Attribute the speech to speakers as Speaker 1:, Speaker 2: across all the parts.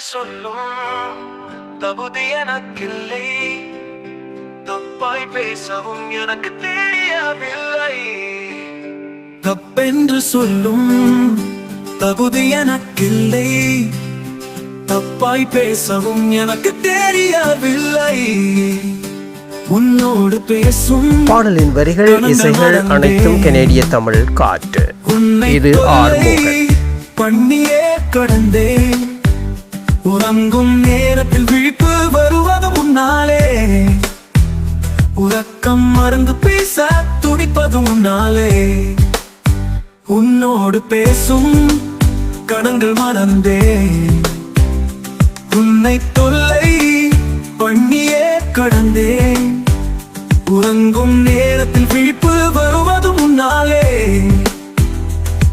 Speaker 1: சொல்லும். தகுதி எனக்கில்லை. தப்பாய் பேசவும் எனக்கு தெரியவில்லை. தப்பென்று சொல்லும். தகுதி எனக்கில்லை. தப்பாய் பேசவும் எனக்கு தெரியவில்லை. உன்னோடு பேசும்
Speaker 2: பாடலின் வரிகள் இசைகள் அனைத்தும் கனேடிய தமிழ் காற்று. இது
Speaker 1: தொல்லை
Speaker 2: ஆறுமுகன்.
Speaker 1: பண்ணியே கடந்தேன். உறங்கும் நேரத்தில் விழிப்பு வருவது முன்னாலே உறக்கம் மறந்து பேச துடிப்பது முன்னாலே உன்னோடு பேசும் கடங்கள் மறந்தே உன்னை தொல்லை பண்ணியே கடந்தேன். உறங்கும் நேரத்தில் விழிப்பு வருவது முன்னாலே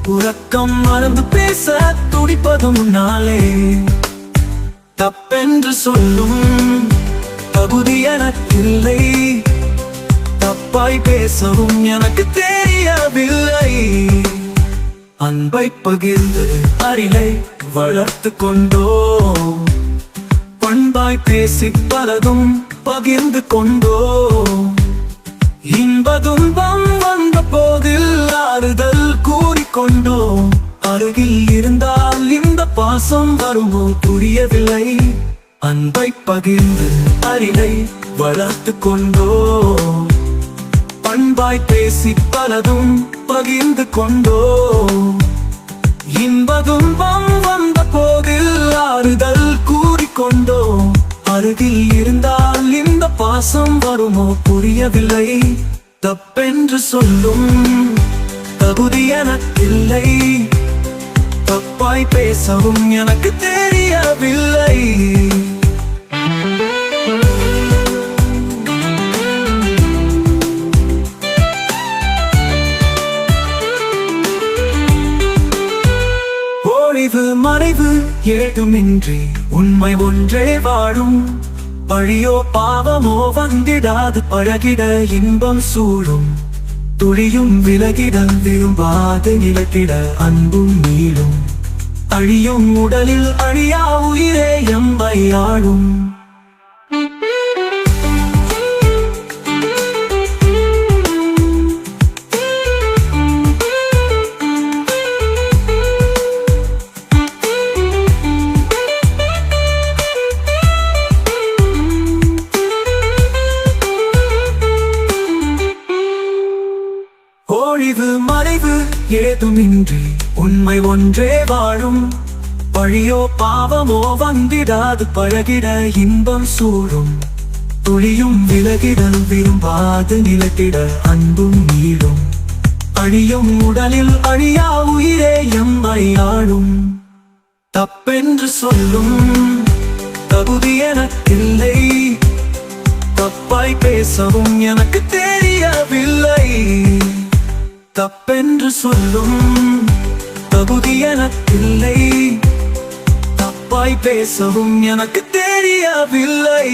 Speaker 1: உறக்கம் மறந்து பேச துடிப்பது முன்னாலே தப்பென்று சொல்லும் தகுதி எனக்கில்லை. தப்பாய் பேசவும் எனக்கு தெரியவில்லை. அன்பை பகிர்ந்து அறிவை வளர்த்து கொண்டோம். பண்பாய் பேசி பலதும் பகிர்ந்து கொண்டோம். இன்ப துன்பம் வந்த போதில் ஆறுதல் கூறிக்கொண்டோம் அருகில் பாசம் வருமோ புரியவில்லை அன்பை பகிர்ந்து அறிவை வளர்த்து கொண்டோ. பண்பாய் பேசி பலதும் பகிர்ந்து கொண்டோ. இன்ப துன்பம் வந்த போதில் ஆறுதல் கூறிக்கொண்டோ அருகில் இருந்தால் இந்த பாசம் வருமோ புரியவில்லை. தப்பென்று சொல்லும் தகுதி எனக்கில்லை. வாய் பேசவும் எனக்கு தெரியவில்லை. ஒளிவு மறைவு ஏதுமின்றி உண்மை ஒன்றே வாழும். பழியோ பாவமோ வந்திடாது பழகிட இன்பம் சூழும். துளியும் விலகிட விரும்பாது நிலத்திட அன்பும் நீளும். அழியும் உடலில் அழியா உயிரே எம்பையாடும். ஆளும் ஒழிவு ஏதுமின்றி உண்மை ஒன்றே வாழும். பழியோ பாவமோ வந்திடாது பழகிட இன்பம் சூழும். துளியும் விலகிடல் விரும்பாது நிலத்திட அன்பும் நீடும் அழியும் உடலில் அழியா உயிரே எம்மை ஆளும். தப்பென்று சொல்லும் தகுதி எனக்கில்லை. தப்பாய் பேசவும் எனக்கு தெரியவில்லை. தப்பென்று சொல்லும் தகுதி எனக்கில்லை. தப்பாய் பேசவும் எனக்கு தெரியவில்லை.